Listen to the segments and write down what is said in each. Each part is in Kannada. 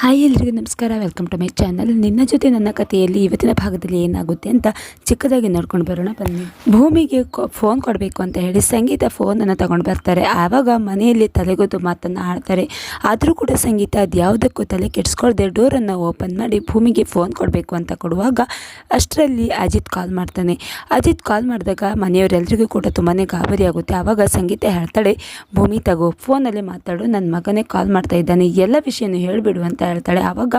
ಹಾಯ್ ಎಲ್ರಿಗೂ ನಮಸ್ಕಾರ. ವೆಲ್ಕಮ್ ಟು ಮೈ ಚಾನಲ್ ನಿನ್ನ ಜೊತೆ ನನ್ನ ಕಥೆಯಲ್ಲಿ ಇವತ್ತಿನ ಭಾಗದಲ್ಲಿ ಏನಾಗುತ್ತೆ ಅಂತ ಚಿಕ್ಕದಾಗಿ ನೋಡ್ಕೊಂಡು ಬರೋಣ. ಬನ್ನಿ. ಭೂಮಿಗೆ ಫೋನ್ ಕೊಡಬೇಕು ಅಂತ ಹೇಳಿ ಸಂಗೀತ ಫೋನನ್ನು ತಗೊಂಡು ಬರ್ತಾರೆ. ಆವಾಗ ಮನೆಯಲ್ಲಿ ತಲೆಗೊದ್ದು ಮಾತನ್ನು ಆಡ್ತಾರೆ. ಆದರೂ ಕೂಡ ಸಂಗೀತ ಅದು ಯಾವುದಕ್ಕೂ ತಲೆ ಕೆಡಿಸ್ಕೊಳ್ದೆ ಡೋರನ್ನು ಓಪನ್ ಮಾಡಿ ಭೂಮಿಗೆ ಫೋನ್ ಕೊಡಬೇಕು ಅಂತ ಕೊಡುವಾಗ ಅಷ್ಟರಲ್ಲಿ ಅಜಿತ್ ಕಾಲ್ ಮಾಡ್ತಾನೆ. ಅಜಿತ್ ಕಾಲ್ ಮಾಡಿದಾಗ ಮನೆಯವರೆಲ್ಲರಿಗೂ ಕೂಡ ತುಂಬಾ ಗಾಬರಿ ಆಗುತ್ತೆ. ಆವಾಗ ಸಂಗೀತ ಹೇಳ್ತಾಳೆ, ಭೂಮಿ ತಗೋ ಫೋನಲ್ಲಿ ಮಾತಾಡು. ನನ್ನ ಮಗನೇ ಕಾಲ್ ಮಾಡ್ತಾ ಇದ್ದಾನೆ. ಎಲ್ಲ ವಿಷಯನೂ ಹೇಳಿಬಿಡು ಅಂತ ಹೇಳ್ತಾಳೆ ಆವಾಗ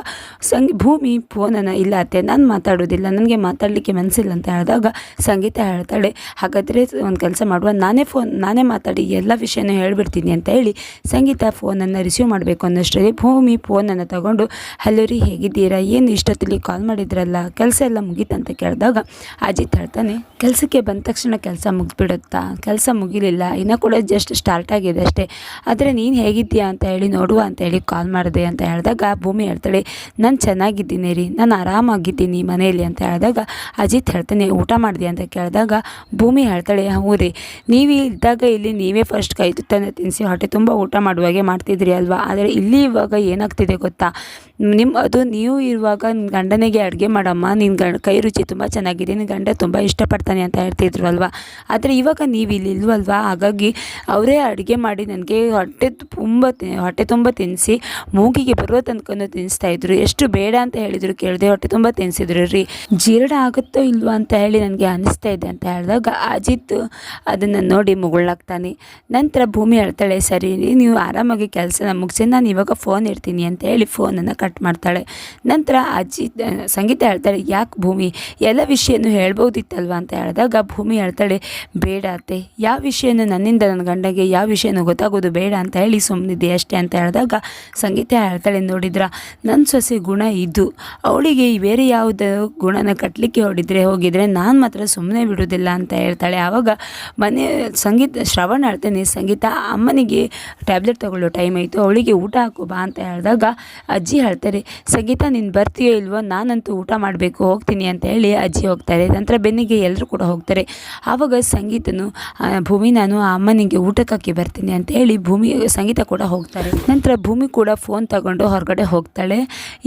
ಸಂಗಿ, ಭೂಮಿ ಫೋನನ್ನು ಇಲ್ಲ ಅತ್ತೆ ನಾನು ಮಾತಾಡೋದಿಲ್ಲ, ನನಗೆ ಮಾತಾಡಲಿಕ್ಕೆ ಮನಸ್ಸಿಲ್ಲ ಅಂತ ಹೇಳಿದಾಗ ಸಂಗೀತ ಹೇಳ್ತಾಳೆ, ಹಾಗಾದರೆ ಒಂದು ಕೆಲಸ ಮಾಡುವ, ನಾನೇ ಫೋನ್, ನಾನೇ ಮಾತಾಡಿ ಎಲ್ಲ ವಿಷಯನೂ ಹೇಳಿಬಿಡ್ತೀನಿ ಅಂತ ಹೇಳಿ ಸಂಗೀತ ಫೋನನ್ನು ರಿಸೀವ್ ಮಾಡಬೇಕು ಅನ್ನೋಷ್ಟರಲ್ಲಿ ಭೂಮಿ ಫೋನನ್ನು ತಗೊಂಡು, ಹಲೋ ರೀ, ಹೇಗಿದ್ದೀರಾ? ಏನು ಇಷ್ಟೊತ್ತಲ್ಲಿ ಕಾಲ್ ಮಾಡಿದ್ರಲ್ಲ? ಕೆಲಸ ಎಲ್ಲ ಮುಗೀತಂತ ಕೇಳಿದಾಗ ಅಜಿತ್ ಹೇಳ್ತಾನೆ, ಕೆಲಸಕ್ಕೆ ಬಂದ ತಕ್ಷಣ ಕೆಲಸ ಮುಗಿದ್ಬಿಡುತ್ತಾ? ಕೆಲಸ ಮುಗಿಲಿಲ್ಲ, ಇನ್ನೂ ಕೂಡ ಜಸ್ಟ್ ಸ್ಟಾರ್ಟ್ ಆಗಿದೆ ಅಷ್ಟೇ. ಆದರೆ ನೀನು ಹೇಗಿದ್ದೀಯಾ ಅಂತ ಹೇಳಿ, ನೋಡುವ ಅಂತ ಹೇಳಿ ಕಾಲ್ ಮಾಡಿದೆ. ಅಂತ ಹೇಳಿದಾಗ ಭೂಮಿ ಹೇಳ್ತಾಳೆ, ನಾನು ಚೆನ್ನಾಗಿದ್ದೀನಿ ರೀ, ನಾನು ಆರಾಮಾಗಿದ್ದೀನಿ ಮನೆಯಲ್ಲಿ ಅಂತ ಹೇಳಿದಾಗ, ಅಜಿತ್ ಹೇಳ್ತಾನೆ, ಊಟ ಮಾಡಿದೆ? ಅಂತ ಕೇಳಿದಾಗ, ಭೂಮಿ ಹೇಳ್ತಾಳೆ, ಹ್ಞೂ ರೀ, ನೀವು ಇದ್ದಾಗ ಇಲ್ಲಿ ನೀವೇ ಫಸ್ಟ್ ಕೈ ತುತ್ತನ್ನು ತಿನ್ನಿಸಿ ಹೊಟ್ಟೆ ತುಂಬ ಊಟ ಮಾಡುವಾಗೆ ಮಾಡ್ತಿದ್ರಿ ಅಲ್ವಾ? ಆದರೆ ಇಲ್ಲಿ ಇವಾಗ ಏನಾಗ್ತಿದೆ ಗೊತ್ತಾ? ನಿಮ್ಮ ಅದು ನೀವು ಇರುವಾಗ ನಿನ್ನ ಗಂಡನಿಗೆ ಅಡುಗೆ ಮಾಡಮ್ಮ ನಿನ್ನ ಗಂಡ, ಕೈ ರುಚಿ ತುಂಬ ಚೆನ್ನಾಗಿದೆ ನಿನ್ನ ಗಂಡ ತುಂಬ ಇಷ್ಟಪಡ್ತಾನೆ ಅಂತ ಹೇಳ್ತಿದ್ರು ಅಲ್ವಾ ಆದರೆ ಇವಾಗ ನೀವು ಇಲ್ಲಿ ಇಲ್ವಲ್ವಾ? ಹಾಗಾಗಿ ಅವರೇ ಅಡುಗೆ ಮಾಡಿ ನನಗೆ ಹೊಟ್ಟೆ ತುಂಬ ಹೊಟ್ಟೆ ತುಂಬ ತಿನ್ನಿಸಿ ಮೂಗಿಗೆ ಬರುವ ತನಕನೂ ತಿನ್ನಿಸ್ತಾ ಇದ್ರು. ಎಷ್ಟು ಬೇಡ ಅಂತ ಹೇಳಿದ್ರು ಕೇಳಿದೆ ಹೊಟ್ಟೆ ತುಂಬ ತಿನ್ನಿಸಿದ್ರು ರೀ, ಜೀರ್ಣ ಆಗುತ್ತೋ ಇಲ್ವೋ ಅಂತ ಹೇಳಿ ನನಗೆ ಅನಿಸ್ತಾ ಇದೆ ಅಂತ ಹೇಳಿದಾಗ ಅಜಿತ್ ಅದನ್ನು ನೋಡಿ ಮುಗುಳಾಗ್ತಾನೆ ನಂತರ ಭೂಮಿ ಹೇಳ್ತಾಳೆ ಸರಿ ನೀವು ಆರಾಮಾಗಿ ಕೆಲಸನ ಮುಗಿಸಿ, ನಾನು ಇವಾಗ ಫೋನ್ ಇರ್ತೀನಿ ಅಂತ ಹೇಳಿ ಫೋನನ್ನು ಕಟ್ ಮಾಡ್ತಾಳೆ. ನಂತರ ಅಜ್ಜಿ ಸಂಗೀತ ಹೇಳ್ತಾಳೆ, ಯಾಕೆ ಭೂಮಿ, ಎಲ್ಲ ವಿಷಯನೂ ಹೇಳ್ಬೋದಿತ್ತಲ್ವ? ಅಂತ ಹೇಳಿದಾಗ, ಭೂಮಿ ಹೇಳ್ತಾಳೆ, ಬೇಡ ಅತ್ತೆ, ಯಾವ ವಿಷಯನೂ ನನ್ನಿಂದ ನನ್ನ ಗಂಡಗೆ, ಯಾವ ವಿಷಯನೂ ಗೊತ್ತಾಗೋದು ಬೇಡ ಅಂತ ಹೇಳಿ ಸುಮ್ಮನಿದ್ದೆ ಅಷ್ಟೇ ಅಂತ ಹೇಳಿದಾಗ, ಸಂಗೀತ ಹೇಳ್ತಾಳೆ, ನೋಡಿದ್ರ ನನ್ನ ಸೊಸೆ ಗುಣ ಇದು. ಅವಳಿಗೆ ಬೇರೆ ಯಾವುದೋ ಗುಣನ ಕಟ್ಟಲಿಕ್ಕೆ ಹೊಡಿದ್ರೆ ಹೋಗಿದರೆ ನಾನು ಮಾತ್ರ ಸುಮ್ಮನೆ ಬಿಡೋದಿಲ್ಲ ಅಂತ ಹೇಳ್ತಾಳೆ. ಆವಾಗ ಮನೆ, ಸಂಗೀತ, ಶ್ರವಣ ಹೇಳ್ತೇನೆ, ಸಂಗೀತ, ಅಮ್ಮನಿಗೆ ಟ್ಯಾಬ್ಲೆಟ್ ತಗೊಳ್ಳೋ ಟೈಮ್ ಆಯಿತು, ಅವಳಿಗೆ ಊಟ ಹಾಕು, ಬಾ ಅಂತ ಹೇಳಿದಾಗ, ಅಜ್ಜಿ ಹೇಳ್ತಾರೆ ಸಂಗೀತ, ನೀನು ಬರ್ತೀಯೋ ಇಲ್ವೋ, ನಾನಂತೂ ಊಟ ಮಾಡಬೇಕು, ಹೋಗ್ತೀನಿ ಅಂತ ಹೇಳಿ ಅಜ್ಜಿ ಹೋಗ್ತಾರೆ. ನಂತರ ಬೆನ್ನಿಗೆ ಎಲ್ಲರೂ ಕೂಡ ಹೋಗ್ತಾರೆ. ಆವಾಗ ಸಂಗೀತನು ಭೂಮಿ, ನಾನು ಅಮ್ಮನಿಗೆ ಊಟಕ್ಕಾಕಿ ಬರ್ತೀನಿ ಅಂತ ಹೇಳಿ ಭೂಮಿ, ಸಂಗೀತ ಕೂಡ ಹೋಗ್ತಾರೆ. ನಂತರ ಭೂಮಿ ಕೂಡ ಫೋನ್ ತಗೊಂಡು ಹೊರಗಡೆ ಹೋಗ್ತಾಳೆ.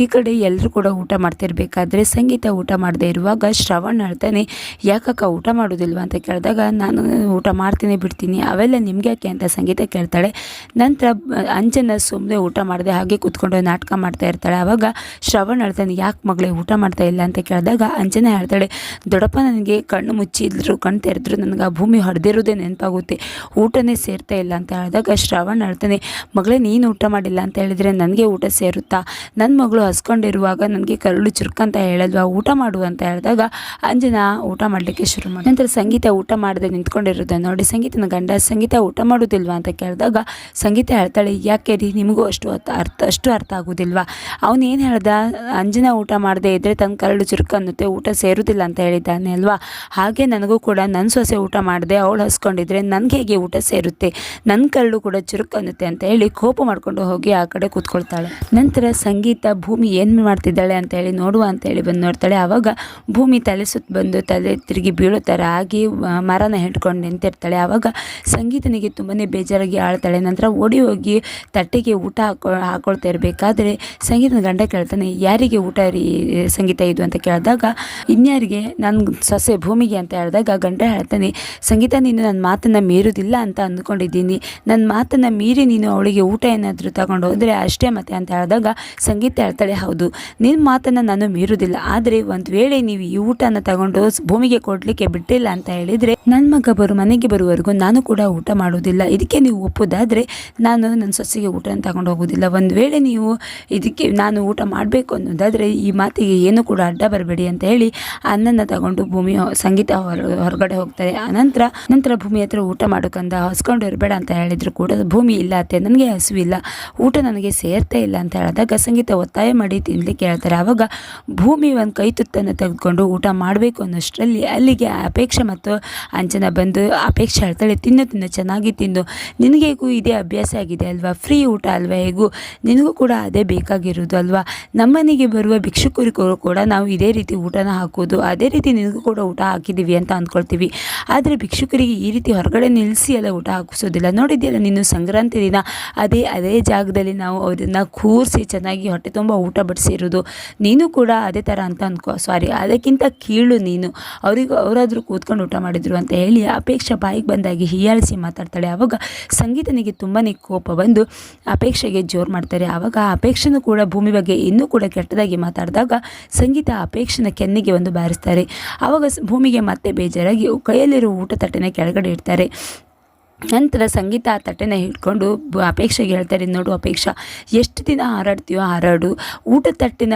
ಈ ಕಡೆ ಎಲ್ಲರೂ ಕೂಡ ಊಟ ಮಾಡ್ತಿರ್ಬೇಕಾದ್ರೆ ಸಂಗೀತ ಊಟ ಮಾಡದೇ ಇರುವಾಗ ಶ್ರವಣ್ ಹೇಳ್ತಾನೆ, ಯಾಕಕ್ಕ, ಊಟ ಮಾಡೋದಿಲ್ವಾ? ಅಂತ ಕೇಳಿದಾಗ, ನಾನು ಊಟ ಮಾಡ್ತೀನಿ, ಬಿಡ್ತೀನಿ. ಅವೆಲ್ಲ ನಿಮ್ಗೆ ಯಾಕೆ? ಅಂತ ಸಂಗೀತ ಕೇಳ್ತಾಳೆ. ನಂತರ ಅಂಜನ ಸುಮ್ಮನೆ ಊಟ ಮಾಡದೆ ಹಾಗೆ ಕೂತ್ಕೊಂಡು ನಾಟಕ ಮಾಡ್ತಾ ಇರ್ತಾಳೆ ಆವಾಗ ಶ್ರವಣ್ ಹೇಳ್ತಾನೆ, ಯಾಕೆ ಮಗಳೇ ಊಟ ಮಾಡ್ತಾ ಇಲ್ಲ ಅಂತ ಕೇಳಿದಾಗ ಅಂಜನ ಹೇಳ್ತಾಳೆ, ದೊಡ್ಡಪ್ಪ ನನಗೆ ಕಣ್ಣು ಮುಚ್ಚಿದ್ರು ಕಣ್ಣು ತೆರೆದ್ರು, ನನಗೆ ಆ ಭೂಮಿ ಹೊಡೆದಿರೋದೇ ನೆನಪಾಗುತ್ತೆ, ಊಟನೇ ಸೇರ್ತಾ ಇಲ್ಲ ಅಂತ ಹೇಳಿದಾಗ ಶ್ರವಣ್ ಹೇಳ್ತಾನೆ, ಮಗಳೇ ನೀನು ಊಟ ಮಾಡಿಲ್ಲ ಅಂತ ಹೇಳಿದರೆ ನನಗೆ ಊಟ ಸೇರುತ್ತಾ? ನನ್ನ ಮಗಳು ಹಸ್ಕೊಂಡಿರುವಾಗ ನನಗೆ ಕರುಳು ಚುರುಕಂತ ಹೇಳಲ್ವಾ, ಊಟ ಮಾಡು ಅಂತ ಹೇಳಿದಾಗ ಅಂಜನ ಊಟ ಮಾಡಲಿಕ್ಕೆ ಶುರು ಮಾಡಿ. ನಂತರ ಸಂಗೀತ ಊಟ ಮಾಡದೆ ನಿಂತ್ಕೊಂಡಿರೋದನ್ನು ನೋಡಿ, ಸಂಗೀತನ ಗಂಡ, ಸಂಗೀತ ಊಟ ಮಾಡೋದಿಲ್ವಾ? ಅಂತ ಕೇಳಿದಾಗ ಸಂಗೀತ ಹೇಳ್ತಾಳೆ, ಯಾಕೆ ರೀ, ನಿಮಗೂ ಅಷ್ಟು ಅರ್ಥ ಅಷ್ಟು ಅರ್ಥ ಆಗೋದಿಲ್ವಾ? ಅವನು ಏನು ಹೇಳ್ದ? ಅಂಜನ ಊಟ ಮಾಡದೇ ಇದ್ದರೆ ತನ್ನ ಕರಳು ಚುರುಕು ಅನ್ನುತ್ತೆ, ಊಟ ಸೇರುವುದಿಲ್ಲ ಅಂತ ಹೇಳಿದ್ದಾನೆ ಅಲ್ವಾ? ಹಾಗೆ ನನಗೂ ಕೂಡ ನನ್ನ ಸೊಸೆ ಊಟ ಮಾಡದೆ, ಅವಳು ಹಸ್ಕೊಂಡಿದ್ರೆ ನನಗೆ ಹೇಗೆ ಊಟ ಸೇರುತ್ತೆ? ನನ್ನ ಕರಳು ಕೂಡ ಚುರುಕು ಅನ್ನುತ್ತೆ ಅಂತ ಹೇಳಿ ಕೋಪ ಮಾಡಿಕೊಂಡು ಹೋಗಿ ಆ ಕಡೆ ಕೂತ್ಕೊಳ್ತಾಳೆ. ನಂತರ ಸಂಗೀತ, ಭೂಮಿ ಏನು ಮಾಡ್ತಿದ್ದಾಳೆ ಅಂತ ಹೇಳಿ ನೋಡುವ ಅಂತ ಹೇಳಿ ಬಂದು ನೋಡ್ತಾಳೆ. ಆವಾಗ ಭೂಮಿ ತಲೆ ಸುತ್ತ ಬಂದು ತಲೆ ತಿರುಗಿ ಬೀಳೋ ಥರ ಆಗಿ ಮರನ ಹಿಡ್ಕೊಂಡು ನಿಂತಿರ್ತಾಳೆ. ಆವಾಗ ಸಂಗೀತನಿಗೆ ತುಂಬಾ ಬೇಜಾರಾಗಿ ಆಳ್ತಾಳೆ. ನಂತರ ಓಡಿ ಹೋಗಿ ತಟ್ಟೆಗೆ ಊಟ ಹಾಕೊ, ಹಾಕೊಳ್ತಾ ಇರಬೇಕಾದ್ರೆ ಸಂಗೀತನ ಗಂಡ ಕೇಳ್ತಾನೆ, ಯಾರಿಗೆ ಊಟ ರೀ, ಸಂಗೀತ ಇದು? ಅಂತ ಕೇಳಿದಾಗ, ಇನ್ಯಾರಿಗೆ? ನನ್ನ ಸೊಸೆ ಭೂಮಿಗೆ ಅಂತ ಹೇಳಿದಾಗ ಗಂಡ ಹೇಳ್ತಾನೆ, ಸಂಗೀತ ನೀನು ನನ್ನ ಮಾತನ್ನು ಮೀರುವುದಿಲ್ಲ ಅಂತ ಅಂದ್ಕೊಂಡಿದ್ದೀನಿ. ನನ್ನ ಮಾತನ್ನು ಮೀರಿ ನೀನು ಅವಳಿಗೆ ಊಟ ಏನಾದರೂ ತಗೊಂಡು ಹೋದರೆ ಅಷ್ಟೇ ಮತ್ತೆ ಅಂತ ಹೇಳಿದಾಗ ಸಂಗೀತ ಹೇಳ್ತಾಳೆ, ಹೌದು ನಿನ್ನ ಮಾತನ್ನು ನಾನು ಮೀರುವುದಿಲ್ಲ. ಆದರೆ ಒಂದು ವೇಳೆ ನೀವು ಈ ಊಟನ ತಗೊಂಡು ಭೂಮಿಗೆ ಕೊಡಲಿಕ್ಕೆ ಬಿಟ್ಟಿಲ್ಲ ಅಂತ ಹೇಳಿದರೆ ನನ್ನ ಮಗ ಬರು, ಮನೆಗೆ ಬರುವವರೆಗೂ ನಾನು ಕೂಡ ಊಟ ಮಾಡೋದಿಲ್ಲ ಇದಕ್ಕೆ ನೀವು ಒಪ್ಪೋದಾದರೆ, ನಾನು ನನ್ನ ಸೊಸೆಗೆ ಊಟನ ತಗೊಂಡು ಹೋಗೋದಿಲ್ಲ ಒಂದು ವೇಳೆ ನೀವು ಇದಕ್ಕೆ ನಾನು ಊಟ ಮಾಡಬೇಕು ಅನ್ನೋದಾದರೆ ಈ ಮಾತಿಗೆ ಏನು ಕೂಡ ಅಡ್ಡ ಬರಬೇಡಿ ಅಂತ ಹೇಳಿ ಅನ್ನನ ತಗೊಂಡು ಭೂಮಿ ಸಂಗೀತ ಹೊರ, ಹೊರಗಡೆ ಹೋಗ್ತಾರೆ. ಆನಂತರ ನಂತರ ಭೂಮಿ ಹತ್ರ ಊಟ ಮಾಡೋಕಂದ ಹೊಸ್ಕೊಂಡು ಇರಬೇಡ ಅಂತ ಹೇಳಿದ್ರು ಕೂಡ ಭೂಮಿ ಇಲ್ಲ ಅತ್ತೆ, ನನಗೆ ಹಸುವಿಲ್ಲ. ಊಟ ನನಗೆ ಸೇರ್ತಾ ಇಲ್ಲ ಅಂತ ಹೇಳಿದಾಗ ಸಂಗೀತ ಒತ್ತಾಯ ಮಾಡಿ ತಿನ್ಲಿಕ್ಕೆ ಹೇಳ್ತಾರೆ ಆವಾಗ ಭೂಮಿ ಒಂದು ಕೈ ತುತ್ತನ್ನು ತೆಗೆದುಕೊಂಡು ಊಟ ಮಾಡಬೇಕು ಅನ್ನೋಷ್ಟರಲ್ಲಿ ಅಲ್ಲಿಗೆ ಅಪೇಕ್ಷೆ ಮತ್ತು ಅಂಚನ ಬಂದು ಅಪೇಕ್ಷೆ ಹೇಳ್ತಾಳೆ, ತಿನ್ನು ತಿನ್ನು, ಚೆನ್ನಾಗಿ ತಿಂದು ನಿನಗೆ ಇದೇ ಅಭ್ಯಾಸ ಆಗಿದೆ ಅಲ್ವಾ? ಫ್ರೀ ಊಟ ಅಲ್ವಾ ಹೇಗೂ? ನಿನಗೂ ಕೂಡ ಅದೇ ಬೇಕಾಗಿರೋ ಆಗಿರೋದು ಅಲ್ವಾ ನಮ್ಮನೆಗೆ ಬರುವ ಭಿಕ್ಷುಕರಿಗೂ ಕೂಡ ನಾವು ಇದೇ ರೀತಿ ಊಟನ ಹಾಕೋದು ಅದೇ ರೀತಿ ನಿನಗೂ ಕೂಡ ಊಟ ಹಾಕಿದ್ದೀವಿ ಅಂತ ಅಂದ್ಕೊಳ್ತೀವಿ. ಆದರೆ ಭಿಕ್ಷುಕರಿಗೆ ಈ ರೀತಿ ಹೊರಗಡೆ ನಿಲ್ಲಿಸಿ ಎಲ್ಲ ಊಟ ಹಾಕಿಸೋದಿಲ್ಲ. ನೋಡಿದ್ದೀಯಲ್ಲ ನೀನು ಸಂಕ್ರಾಂತಿ ದಿನ? ಅದೇ ಅದೇ ಜಾಗದಲ್ಲಿ ನಾವು ಅವರನ್ನು ಕೂರಿಸಿ ಚೆನ್ನಾಗಿ ಹೊಟ್ಟೆ ತುಂಬ ಊಟ ಬಡಿಸಿರೋದು. ನೀನು ಕೂಡ ಅದೇ ಥರ ಅಂತ ಅಂದ್ಕೋ, ಸಾರಿ. ಅದಕ್ಕಿಂತ ಕೀಳು ನೀನು. ಅವರಿಗೂ, ಅವರಾದರೂ ಕೂತ್ಕೊಂಡು ಊಟ ಮಾಡಿದ್ರು ಅಂತ ಹೇಳಿ ಅಪೇಕ್ಷೆ ಬಾಯಿಗೆ ಬಂದಾಗಿ ಹೀಯಾಳಿಸಿ ಮಾತಾಡ್ತಾಳೆ. ಆವಾಗ ಸಂಗೀತನಿಗೆ ತುಂಬಾ ಕೋಪ ಬಂದು ಅಪೇಕ್ಷೆಗೆ ಜೋರು ಮಾಡ್ತಾರೆ. ಆವಾಗ ಆ ಅಪೇಕ್ಷೆನೂ ಕೂಡ ಭೂಮಿ ಬಗ್ಗೆ ಇನ್ನೂ ಕೂಡ ಕೆಟ್ಟದಾಗಿ ಮಾತಾಡಿದಾಗ ಸಂಗೀತ ಅಪೇಕ್ಷನ ಕೆನ್ನಿಗೆ ಒಂದು ಬಾರಿಸ್ತಾರೆ. ಆವಾಗ ಭೂಮಿಗೆ ಮತ್ತೆ ಬೇಜಾರಾಗಿ ಕೈಯಲ್ಲಿರೋ ಊಟ ತಟ್ಟೆನ ಕೆಳಗಡೆ ಇಡ್ತಾರೆ. ನಂತರ ಸಂಗೀತ ಆ ತಟ್ಟೆನ ಹಿಡ್ಕೊಂಡು ಅಪೇಕ್ಷೆಗೆ ಹೇಳ್ತಾರೆ, ನೋಡು ಅಪೇಕ್ಷಾ, ಎಷ್ಟು ದಿನ ಹಾರಾಡ್ತೀಯೋ ಹಾರಾಡು. ಊಟ ತಟ್ಟೆನ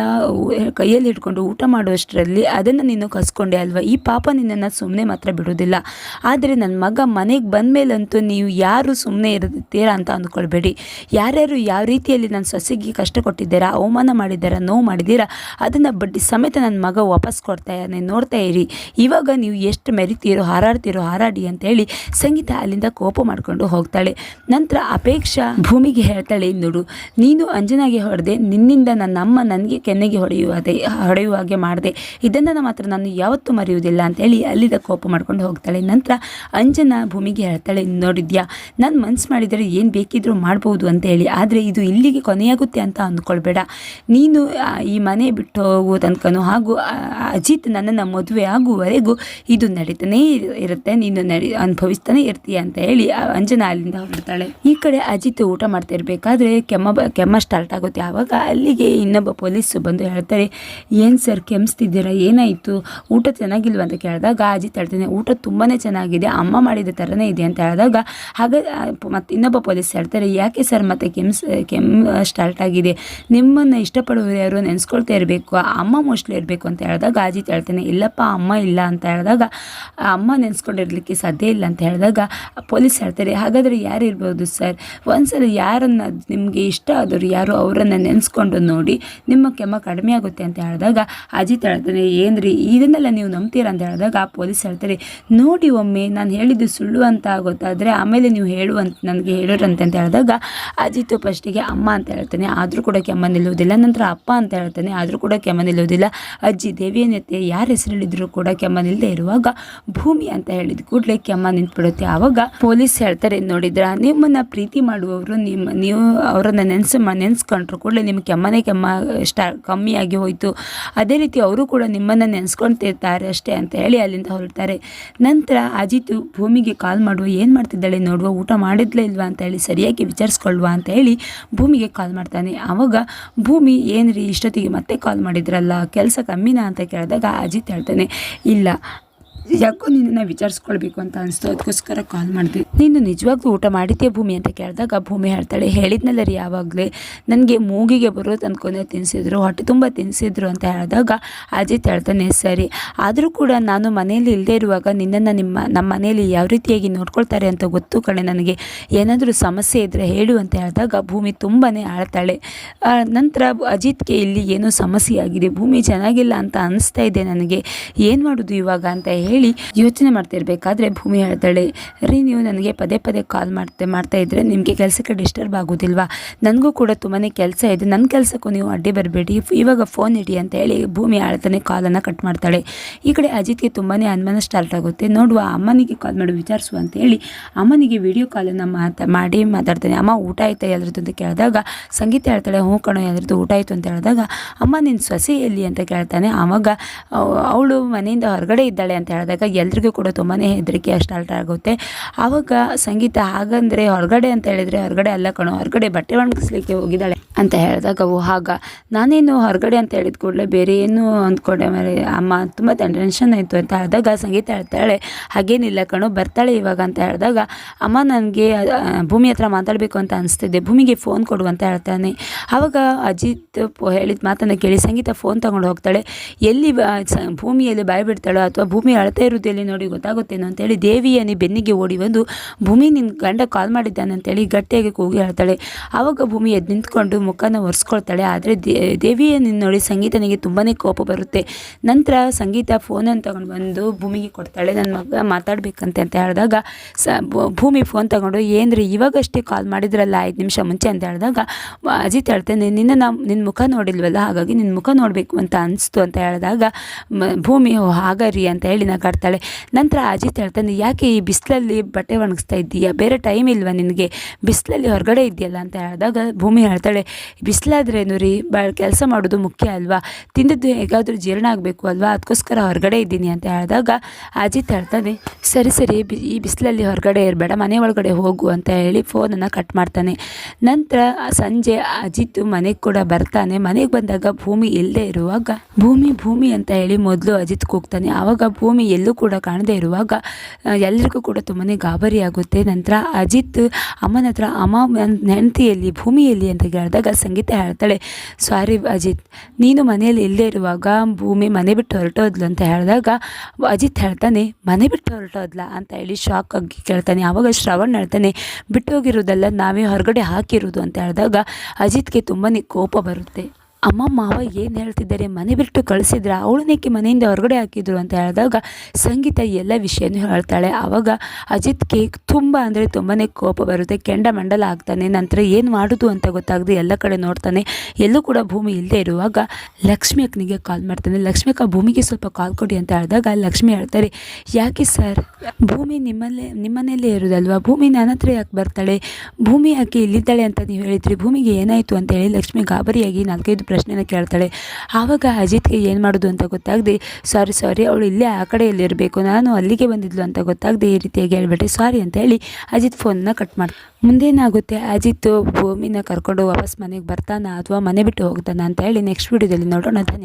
ಕೈಯಲ್ಲಿ ಹಿಡ್ಕೊಂಡು ಊಟ ಮಾಡುವಷ್ಟರಲ್ಲಿ ಅದನ್ನು ನೀನು ಕಸ್ಕೊಂಡೆ ಅಲ್ವಾ? ಈ ಪಾಪ ನಿನ್ನನ್ನು ಸುಮ್ಮನೆ ಮಾತ್ರ ಬಿಡೋದಿಲ್ಲ ಆದರೆ ನನ್ನ ಮಗ ಮನೆಗೆ ಬಂದಮೇಲಂತೂ ನೀವು ಯಾರು ಸುಮ್ಮನೆ ಇರುತ್ತೀರಾ ಅಂತ ಅಂದ್ಕೊಳ್ಬೇಡಿ. ಯಾರ್ಯಾರು ಯಾವ ರೀತಿಯಲ್ಲಿ ನನ್ನ ಸೊಸೆಗೆ ಕಷ್ಟ ಕೊಟ್ಟಿದ್ದೀರಾ, ಅವಮಾನ ಮಾಡಿದ್ದೀರಾ, ನೋವು ಮಾಡಿದ್ದೀರಾ, ಅದನ್ನು ಬಡ್ಡಿ ಸಮೇತ ನನ್ನ ಮಗ ವಾಪಸ್ ಕೊಡ್ತಾ ಇದ್ದಾನೆ, ನೋಡ್ತಾ ಇರಿ. ಇವಾಗ ನೀವು ಎಷ್ಟು ಮೆರಿತೀರೋ, ಹಾರಾಡ್ತೀರೋ, ಹಾರಾಡಿ ಅಂತೇಳಿ ಸಂಗೀತ ಅಲ್ಲಿಂದ ಕೋಪ ಮಾಡ್ಕೊಂಡು ಹೋಗ್ತಾಳೆ. ನಂತರ ಅಪೇಕ್ಷಾ ಭೂಮಿಗೆ ಹೇಳ್ತಾಳೆ, ನೋಡು, ನೀನು ಅಂಜನಾಗೆ ಹೊಡೆದೆ, ನಿನ್ನಿಂದ ನನ್ನ ಅಮ್ಮ ನನಗೆ ಕೆನ್ನೆಗೆ ಹೊಡೆಯುವದೆ ಹೊಡೆಯುವ ಹಾಗೆ ಮಾಡಿದೆ. ಇದನ್ನು ಮಾತ್ರ ನಾನು ಯಾವತ್ತೂ ಮರೆಯುವುದಿಲ್ಲ ಅಂತೇಳಿ ಅಲ್ಲಿದ್ದ ಕೋಪ ಮಾಡ್ಕೊಂಡು ಹೋಗ್ತಾಳೆ. ನಂತರ ಅಂಜನಾ ಭೂಮಿಗೆ ಹೇಳ್ತಾಳೆ, ನೋಡಿದ್ಯಾ, ನಾನು ಮನ್ಸು ಮಾಡಿದರೆ ಏನು ಬೇಕಿದ್ರೂ ಮಾಡ್ಬೋದು ಅಂತ ಹೇಳಿ. ಆದರೆ ಇದು ಇಲ್ಲಿಗೆ ಕೊನೆಯಾಗುತ್ತೆ ಅಂತ ಅಂದ್ಕೊಳ್ಬೇಡ. ನೀನು ಈ ಮನೆ ಬಿಟ್ಟು ಹೋಗುವ ತನಕನೂ ಹಾಗೂ ಅಜಿತ್ ನನ್ನನ್ನು ಮದುವೆ ಆಗುವವರೆಗೂ ಇದು ನಡೀತಾನೇ ಇರುತ್ತೆ. ನೀನು ನಡಿ, ಅನುಭವಿಸ್ತಾನೆ ಇರ್ತೀಯ ಅಂತ ಹೇಳಿ ಆ, ಅಂಜನಾ ಅಲ್ಲಿಂದ ಹೊರಡ್ತಾಳೆ. ಈ ಕಡೆ ಅಜಿತ್ ಊಟ ಮಾಡ್ತಾ ಇರಬೇಕಾದ್ರೆ ಕೆಮ್ಮ ಕೆಮ್ಮ ಸ್ಟಾರ್ಟ್ ಆಗುತ್ತೆ. ಆವಾಗ ಅಲ್ಲಿಗೆ ಇನ್ನೊಬ್ಬ ಪೊಲೀಸ್ ಬಂದು ಹೇಳ್ತಾರೆ, ಏನು ಸರ್ ಕೆಮ್ಮಿಸ್ತಿದ್ದೀರಾ ಏನಾಯಿತು? ಊಟ ಚೆನ್ನಾಗಿಲ್ವ? ಅಂತ ಕೇಳಿದಾಗ ಅಜಿತ್ ಹೇಳ್ತಾನೆ, ಊಟ ತುಂಬಾ ಚೆನ್ನಾಗಿದೆ. ಅಮ್ಮ ಮಾಡಿದ ಥರನೇ ಇದೆ. ಅಂತ ಹೇಳಿದಾಗ, ಹಾಗೆ ಮತ್ತು ಇನ್ನೊಬ್ಬ ಪೊಲೀಸ್ ಹೇಳ್ತಾರೆ, ಯಾಕೆ ಸರ್ ಮತ್ತೆ ಕೆಮ್ಸ್ ಕೆಮ್ಮ ಸ್ಟಾರ್ಟ್ ಆಗಿದೆ? ನಿಮ್ಮನ್ನು ಇಷ್ಟಪಡುವರು ಯಾರು? ನೆನೆಸ್ಕೊಳ್ತಾ ಇರಬೇಕು. ಅಮ್ಮ ಮೋಸ್ಟ್ಲಿ ಇರಬೇಕು. ಅಂತ ಹೇಳಿದಾಗ ಅಜಿತ್ ಹೇಳ್ತಾನೆ, ಇಲ್ಲಪ್ಪ, ಅಮ್ಮ ಇಲ್ಲ. ಅಂತ ಹೇಳಿದಾಗ, ಅಮ್ಮ ನೆನೆಸ್ಕೊಂಡಿರ್ಲಿಕ್ಕೆ ಸಾಧ್ಯ ಇಲ್ಲ. ಅಂತ ಹೇಳಿದಾಗ, ಪೊಲೀಸ್ ಹೇಳ್ತಾರೆ ಹಾಗಾದರೆ ಯಾರು ಇರ್ಬೋದು ಸರ್? ಒಂದ್ಸಲ ಯಾರನ್ನು ನಿಮಗೆ ಇಷ್ಟ ಆದರೂ ಯಾರು ಅವರನ್ನು ನೆನೆಸ್ಕೊಂಡು ನೋಡಿ ನಿಮ್ಮ ಕೆಮ್ಮ ಕಡಿಮೆ ಆಗುತ್ತೆ ಅಂತ ಹೇಳಿದಾಗ ಅಜಿತ್ ಹೇಳ್ತಾನೆ, ಏನ್ರಿ, ಇದನ್ನೆಲ್ಲ ನೀವು ನಂಬ್ತೀರಾ? ಅಂತ ಹೇಳಿದಾಗ ಆ ಪೊಲೀಸ್ ಹೇಳ್ತಾರೆ, ನೋಡಿ ಒಮ್ಮೆ ನಾನು ಹೇಳಿದ್ದು ಸುಳ್ಳು ಅಂತ ಗೊತ್ತಾದರೆ ಆಮೇಲೆ ನೀವು ಹೇಳುವಂತ ನನಗೆ ಹೇಳೋರಂತೆ ಅಂತ ಹೇಳಿದಾಗ ಅಜಿತ್ ಫಸ್ಟಿಗೆ ಅಮ್ಮ ಅಂತ ಹೇಳ್ತಾನೆ, ಆದರೂ ಕೂಡ ಕೆಮ್ಮ ನಿಲ್ಲುವುದಿಲ್ಲ. ನಂತರ ಅಪ್ಪ ಅಂತ ಹೇಳ್ತಾನೆ, ಆದರೂ ಕೂಡ ಕೆಮ್ಮ ನಿಲ್ಲುವುದಿಲ್ಲ. ಅಜ್ಜಿ ದೇವಿಯನ್ನೆತ್ತೆ ಯಾರ ಹೆಸರು ಹೇಳಿದ್ರು ಕೂಡ ಕೆಮ್ಮ ನಿಲ್ಲದೆ ಇರುವಾಗ ಭೂಮಿ ಅಂತ ಹೇಳಿದ ಕೂಡಲೇ ಕೆಮ್ಮ ನಿಂತ್ಬಿಡುತ್ತೆ. ಆವಾಗ ಪೊಲೀಸ್ ಹೇಳ್ತಾರೆ, ನೋಡಿದ್ರ? ನಿಮ್ಮನ್ನ ಪ್ರೀತಿ ಮಾಡುವವರು ನಿಮ್ಮ, ನೀವು ಅವರನ್ನ ನೆನೆಸ, ನೆನೆಸ್ಕೊಂಡ್ರು ಕೂಡಲೇ ನಿಮ್ಮ ಕೆಮ್ಮನೆ ಕೆಮ್ಮ ಸ್ಟಾ ಕಮ್ಮಿಯಾಗಿ ಹೋಯಿತು. ಅದೇ ರೀತಿ ಅವರು ಕೂಡ ನಿಮ್ಮನ್ನು ನೆನೆಸ್ಕೊಳ್ತಿರ್ತಾರೆ ಅಷ್ಟೇ ಅಂತ ಹೇಳಿ ಅಲ್ಲಿಂದ ಹೊರಡ್ತಾರೆ. ನಂತರ ಅಜಿತ್ ಭೂಮಿಗೆ ಕಾಲ್ ಮಾಡುವ, ಏನು ಮಾಡ್ತಿದ್ದಾಳೆ ನೋಡುವ, ಊಟ ಮಾಡಿದ್ಲೇ ಇಲ್ವಾ ಅಂತ ಹೇಳಿ ಸರಿಯಾಗಿ ವಿಚಾರಿಸ್ಕೊಳ್ವಾ ಅಂತ ಹೇಳಿ ಭೂಮಿಗೆ ಕಾಲ್ ಮಾಡ್ತಾನೆ. ಆವಾಗ ಭೂಮಿ ಏನು ರೀ ಇಷ್ಟೊತ್ತಿಗೆ ಮತ್ತೆ ಕಾಲ್ ಮಾಡಿದ್ರಲ್ಲ, ಕೆಲಸ ಕಮ್ಮಿನಾ ಅಂತ ಕೇಳಿದಾಗ ಅಜಿತ್ ಹೇಳ್ತಾನೆ, ಇಲ್ಲ ಯಾಕೋ ನಿನ್ನ ವಿಚಾರಿಸ್ಕೊಳ್ಬೇಕು ಅಂತ ಅನಿಸ್ತು, ಅದಕ್ಕೋಸ್ಕರ ಕಾಲ್ ಮಾಡಿದೆ. ನೀನು ನಿಜವಾಗ್ಲೂ ಊಟ ಮಾಡಿದ್ಯಾ ಭೂಮಿ ಅಂತ ಕೇಳಿದಾಗ ಭೂಮಿ ಹೇಳ್ತಾಳೆ, ಹೇಳಿದ್ನಲ್ಲ ರೀ ಯಾವಾಗಲೇ. ನನಗೆ ಮೂಗಿಗೆ ಬರೋ ತಂದ್ಕೊಂಡೆ ತಿನ್ನಿಸಿದ್ರು ಹೊಟ್ಟೆ ತುಂಬ ತಿನ್ನಿಸಿದ್ರು ಅಂತ ಹೇಳಿದಾಗ ಅಜಿತ್ ಹೇಳ್ತಾನೆ, ಸರಿ. ಆದರೂ ಕೂಡ ನಾನು ಮನೆಯಲ್ಲಿ ಇಲ್ಲದೆ ಇರುವಾಗ ನಿನ್ನನ್ನು ನಿಮ್ಮ, ನಮ್ಮ ಮನೆಯಲ್ಲಿ ಯಾವ ರೀತಿಯಾಗಿ ನೋಡ್ಕೊಳ್ತಾರೆ ಅಂತ ಗೊತ್ತು ಕಣೆ ನನಗೆ. ಏನಾದರೂ ಸಮಸ್ಯೆ ಇದ್ದರೆ ಹೇಳು ಅಂತ ಹೇಳಿದಾಗ ಭೂಮಿ ತುಂಬಾ ಆಳ್ತಾಳೆ. ನಂತರ ಅಜಿತ್ಗೆ ಇಲ್ಲಿ ಏನೋ ಸಮಸ್ಯೆ ಆಗಿದೆ, ಭೂಮಿ ಚೆನ್ನಾಗಿಲ್ಲ ಅಂತ ಅನಿಸ್ತಾ ಇದೆ ನನಗೆ. ಏನು ಮಾಡೋದು ಇವಾಗ? ಅಂತ ಹೇಳಿ ಯೋಚನೆ ಮಾಡ್ತಾ ಇರಬೇಕಾದ್ರೆ ಭೂಮಿ ಹೇಳ್ತಾಳೆ ರೀ, ನೀವು ನನಗೆ ಪದೇ ಪದೇ ಕಾಲ್ ಮಾಡ್ತಾ ಮಾಡ್ತಾ ಇದ್ದರೆ ನಿಮಗೆ ಕೆಲಸಕ್ಕೆ ಡಿಸ್ಟರ್ಬ್ ಆಗೋದಿಲ್ವಾ? ನನಗೂ ಕೂಡ ತುಂಬಾ ಕೆಲಸ ಇದೆ. ನನ್ನ ಕೆಲಸಕ್ಕೂ ನೀವು ಅಡ್ಡಿ ಬರಬೇಡಿ. ಇವಾಗ ಫೋನ್ ಇಡಿ ಅಂತ ಹೇಳಿ ಭೂಮಿ ಆಳ್ತಾನೆ ಕಾಲನ್ನು ಕಟ್ ಮಾಡ್ತಾಳೆ. ಈ ಕಡೆ ಅಜಿತ್ಗೆ ತುಂಬಾ ಅನುಮಾನ ಸ್ಟಾರ್ಟ್ ಆಗುತ್ತೆ. ನೋಡುವ, ಅಮ್ಮನಿಗೆ ಕಾಲ್ ಮಾಡಿ, ವಿಚಾರಿಸು ಅಂತ ಹೇಳಿ ಅಮ್ಮನಿಗೆ ವಿಡಿಯೋ ಕಾಲನ್ನು ಮಾತಾ, ಮಾಡಿ ಮಾತಾಡ್ತಾನೆ. ಅಮ್ಮ, ಊಟ ಆಯ್ತಾ ಎಲ್ಲರದ್ದು ಅಂತ ಕೇಳಿದಾಗ, ಸಂಗೀತ ಹೇಳ್ತಾಳೆ, ಹ್ಞೂ ಕಣೋ ಎಲ್ಲರದ್ದು ಊಟ ಆಯಿತು ಅಂತ ಹೇಳಿದಾಗ, ಅಮ್ಮ ನಿನ್ನ ಸೊಸೆ ಎಲ್ಲಿ ಅಂತ ಕೇಳ್ತಾನೆ. ಆವಾಗ ಅವಳು ಮನೆಯಿಂದ ಹೊರಗಡೆ ಇದ್ದಾಳೆ ಅಂತ ಹೇಳಿದಾಗ ಎಲ್ರಿಗೂ ಕೂಡ ತುಂಬಾ ಹೆದರಿಕೆ ಸ್ಟಾರ್ಟ್ ಆಗುತ್ತೆ. ಆವಾಗ ಸಂಗೀತ ಹಾಗಂದರೆ ಹೊರಗಡೆ ಅಂತ ಹೇಳಿದರೆ ಹೊರಗಡೆ ಅಲ್ಲ ಕಣೋ, ಹೊರಗಡೆ ಬಟ್ಟೆ ಒಣಗಿಸ್ಲಿಕ್ಕೆ ಹೋಗಿದ್ದಾಳೆ. ಅಂತ ಹೇಳಿದಾಗ ಅವು ಹಾಗ, ನಾನೇನು ಹೊರಗಡೆ ಅಂತ ಹೇಳಿದ ಕೂಡಲೇ ಬೇರೆ ಏನು ಅಂದ್ಕೊಂಡೆ. ಮರಿ ಅಮ್ಮ ತುಂಬ ಟೆನ್ಷನ್ ಆಯಿತು ಅಂತ ಹೇಳಿದಾಗ, ಸಂಗೀತ ಹೇಳ್ತಾಳೆ, ಹಾಗೇನಿಲ್ಲ ಕಣೋ, ಬರ್ತಾಳೆ ಇವಾಗ ಅಂತ ಹೇಳಿದಾಗ, ಅಮ್ಮ ನನಗೆ ಭೂಮಿ ಹತ್ರ ಮಾತಾಡಬೇಕು ಅಂತ ಅನಿಸ್ತಿದೆ, ಭೂಮಿಗೆ ಫೋನ್ ಕೊಡು ಅಂತ ಹೇಳ್ತಾನೆ. ಆವಾಗ ಅಜಿತ್ ಹೇಳಿದ ಮಾತನ್ನು ಕೇಳಿ ಸಂಗೀತ ಫೋನ್ ತೊಗೊಂಡು ಹೋಗ್ತಾಳೆ. ಎಲ್ಲಿ ಭೂಮಿಯಲ್ಲಿ ಬಾಯಿ ಬಿಡ್ತಾಳೋ ಅಥವಾ ಭೂಮಿ ಅಳ್ತಾ ಇರೋದು ಎಲ್ಲಿ ನೋಡಿ ಗೊತ್ತಾಗುತ್ತೇನೋ ಅಂತೇಳಿ ದೇವಿಯನಿ ಬೆನ್ನಿಗೆ ಓಡಿ ಬಂದು, ಭೂಮಿ ನಿನ್ನ ಗಂಡ ಕಾಲ್ ಮಾಡಿದ್ದಾನೆ ಅಂತೇಳಿ ಗಟ್ಟಿಯಾಗಿ ಕೂಗಿ ಹೇಳ್ತಾಳೆ. ಆವಾಗ ಭೂಮಿ ಎದ್ದು ನಿಂತ್ಕೊಂಡು ಮುಖನ ಒರೆಸ್ಕೊಳ್ತಾಳೆ. ಆದರೆ ದೇವಿಯನ್ನು ನೋಡಿ ಸಂಗೀತನಿಗೆ ತುಂಬಾ ಕೋಪ ಬರುತ್ತೆ. ನಂತರ ಸಂಗೀತ ಫೋನನ್ನು ತಗೊಂಡು ಬಂದು ಭೂಮಿಗೆ ಕೊಡ್ತಾಳೆ. ನನ್ನ ಮಗ, ಮಾತಾಡಬೇಕಂತೆ ಅಂತ ಹೇಳಿದಾಗ ಸ ಭೂಮಿ ಫೋನ್ ತಗೊಂಡು, ಏನ್ರಿ, ಇವಾಗಷ್ಟೇ ಕಾಲ್ ಮಾಡಿದ್ರಲ್ಲ, ಐದು ನಿಮಿಷ ಮುಂಚೆ ಅಂತ ಹೇಳಿದಾಗ ಅಜಿತ್ ಹೇಳ್ತೇನೆ ನಿನ್ನ ನಾವು ನಿನ್ನ ಮುಖ ನೋಡಿಲ್ವಲ್ಲ, ಹಾಗಾಗಿ ನಿನ್ನ ಮುಖ ನೋಡಬೇಕು ಅಂತ ಅನಿಸ್ತು ಅಂತ ಹೇಳಿದಾಗ ಭೂಮಿ ಹಾಗರಿ ಅಂತ ಹೇಳಿ ನಗಾಡ್ತಾಳೆ. ನಂತರ ಅಜಿತ್ ಹೇಳ್ತಾನೆ, ಯಾಕೆ ಈ ಬಿಸಿಲಲ್ಲಿ ಬಟ್ಟೆ ಒಣಗಿಸ್ತಾ ಇದ್ದೀಯಾ? ಬೇರೆ ಟೈಮ್ ಇಲ್ವಾ ನಿನಗೆ? ಬಿಸಿಲಲ್ಲಿ ಹೊರಗಡೆ ಇದೆಯಲ್ಲ ಅಂತ ಹೇಳಿದಾಗ ಭೂಮಿ ಹೇಳ್ತಾಳೆ ಬಿಸಿಲಾದ್ರೇನು ರೀ ಬ ಕೆಲಸ ಮಾಡೋದು ಮುಖ್ಯ ಅಲ್ವಾ? ತಿಂದದ್ದು ಹೇಗಾದರೂ ಜೀರ್ಣ ಆಗಬೇಕು ಅಲ್ವಾ? ಅದಕ್ಕೋಸ್ಕರ ಹೊರಗಡೆ ಇದ್ದೀನಿ ಅಂತ ಹೇಳಿದಾಗ ಅಜಿತ್ ಹೇಳ್ತಾನೆ, ಸರಿ ಸರಿ, ಬಿ ಈ ಬಿಸಿಲಲ್ಲಿ ಹೊರಗಡೆ ಇರಬೇಡ, ಮನೆ ಒಳಗಡೆ ಹೋಗು ಅಂತ ಹೇಳಿ ಫೋನನ್ನು ಕಟ್ ಮಾಡ್ತಾನೆ. ನಂತರ ಸಂಜೆ ಅಜಿತ್ ಮನೆಗೆ ಕೂಡ ಬರ್ತಾನೆ. ಮನೆಗೆ ಬಂದಾಗ ಭೂಮಿ ಇಲ್ಲದೆ ಇರುವಾಗ, ಭೂಮಿ ಭೂಮಿ ಅಂತ ಹೇಳಿ ಮೊದಲು ಅಜಿತ್ ಕೂಗ್ತಾನೆ. ಆವಾಗ ಭೂಮಿ ಎಲ್ಲೂ ಕೂಡ ಕಾಣದೇ ಇರುವಾಗ ಎಲ್ಲರಿಗೂ ಕೂಡ ತುಂಬಾ ಗಾಬರಿ ಆಗುತ್ತೆ. ನಂತರ ಅಜಿತ್ ಅಮ್ಮನ ಹತ್ರ ಅಮ್ಮ ನನ್ನ ಹೆಂಡತಿಯಲ್ಲಿ ಭೂಮಿಯಲ್ಲಿ ಅಂತ ಕೇಳಿದಾಗ ಸಂಗೀತ ಹೇಳ್ತಾಳೆ ಸಾರಿ ಅಜಿತ್, ನೀನು ಮನೆಯಲ್ಲಿ ಇಲ್ಲದೆ ಇರುವಾಗ ಭೂಮಿ ಮನೆ ಬಿಟ್ಟು ಹೊರಟೋದ್ಲು ಅಂತ ಹೇಳಿದಾಗ ಅಜಿತ್ ಹೇಳ್ತಾನೆ, ಮನೆ ಬಿಟ್ಟು ಹೊರಟೋದ್ಲ ಅಂತ ಹೇಳಿ ಶಾಕ್ ಆಗಿ ಕೇಳ್ತಾನೆ. ಆವಾಗ ಶ್ರವಣ್ ಹೇಳ್ತಾನೆ, ಬಿಟ್ಟು ಹೋಗಿರೋದಲ್ಲ ನಾವೇ ಹೊರಗಡೆ ಹಾಕಿರೋದು ಅಂತ ಹೇಳಿದಾಗ ಅಜಿತ್ಗೆ ತುಂಬಾ ಕೋಪ ಬರುತ್ತೆ. ಅಮ್ಮ, ಮಾವ ಏನು ಹೇಳ್ತಿದ್ದಾರೆ? ಮನೆ ಬಿಟ್ಟು ಕಳಿಸಿದ್ರ? ಅವಳನ್ನೇಕೆ ಮನೆಯಿಂದ ಹೊರಗಡೆ ಹಾಕಿದ್ರು ಅಂತ ಹೇಳಿದಾಗ ಸಂಗೀತ ಎಲ್ಲ ವಿಷಯನೂ ಹೇಳ್ತಾಳೆ. ಆವಾಗ ಅಜಿತ್ಗೆ ತುಂಬ ಅಂದರೆ ತುಂಬಾ ಕೋಪ ಬರುತ್ತೆ. ಕೆಂಡ ಮಂಡಲ ಆಗ್ತಾನೆ ನಂತರ ಏನು ಮಾಡೋದು ಅಂತ ಗೊತ್ತಾಗದೆ ಎಲ್ಲ ಕಡೆ ನೋಡ್ತಾನೆ. ಎಲ್ಲೂ ಕೂಡ ಭೂಮಿ ಇಲ್ಲದೆ ಇರುವಾಗ ಲಕ್ಷ್ಮಿ ಅಕ್ಕನಿಗೆ ಕಾಲ್ ಮಾಡ್ತಾನೆ. ಲಕ್ಷ್ಮಿ ಭೂಮಿಗೆ ಸ್ವಲ್ಪ ಕಾಲ್ ಕೊಡಿ ಅಂತ ಹೇಳಿದಾಗ ಲಕ್ಷ್ಮಿ ಹೇಳ್ತಾರೆ, ಯಾಕೆ ಸರ್ ಭೂಮಿ ನಿಮ್ಮಲ್ಲೇ ನಿಮ್ಮನೇಲೇ ಇರೋದಲ್ವಾ? ಭೂಮಿ ನನ್ನ ಹತ್ರ ಯಾಕೆ ಬರ್ತಾಳೆ? ಭೂಮಿ ಯಾಕೆ ಇಲ್ಲಿದ್ದಾಳೆ ಅಂತ ನೀವು ಹೇಳಿದ್ರಿ. ಭೂಮಿಗೆ ಏನಾಯಿತು? ಅಂತ ಹೇಳಿ ಲಕ್ಷ್ಮಿ ಗಾಬರಿಯಾಗಿ ನಾಲ್ಕೈದು ಪ್ರಶ್ನೆನ ಕೇಳ್ತಾಳೆ. ಆವಾಗ ಅಜಿತ್ಗೆ ಏನು ಮಾಡೋದು ಅಂತ ಗೊತ್ತಾಗದೆ ಸಾರಿ ಸಾರಿ ಅವಳು ಇಲ್ಲೇ ಆ ಕಡೆಯಲ್ಲಿರಬೇಕು. ನಾನು ಅಲ್ಲಿಗೆ ಬಂದಿದ್ಲು ಅಂತ ಗೊತ್ತಾಗದೆ ಈ ರೀತಿಯಾಗಿ ಹೇಳ್ಬಿಟ್ಟೆ ಸಾರಿ ಅಂತ ಹೇಳಿ ಅಜಿತ್ ಫೋನ್ನ ಕಟ್ ಮಾಡಿ ಮುಂದೇನಾಗುತ್ತೆ? ಅಜಿತ್ ಭೂಮಿನ ಕರ್ಕೊಂಡು ವಾಪಸ್ ಮನೆಗೆ ಬರ್ತಾನ ಅಥವಾ ಮನೆ ಬಿಟ್ಟು ಹೋಗ್ತಾನ ಅಂತ ಹೇಳಿ ನೆಕ್ಸ್ಟ್ ವೀಡಿಯೋದಲ್ಲಿ ನೋಡೋಣ. ಧನ್ಯವಾದ.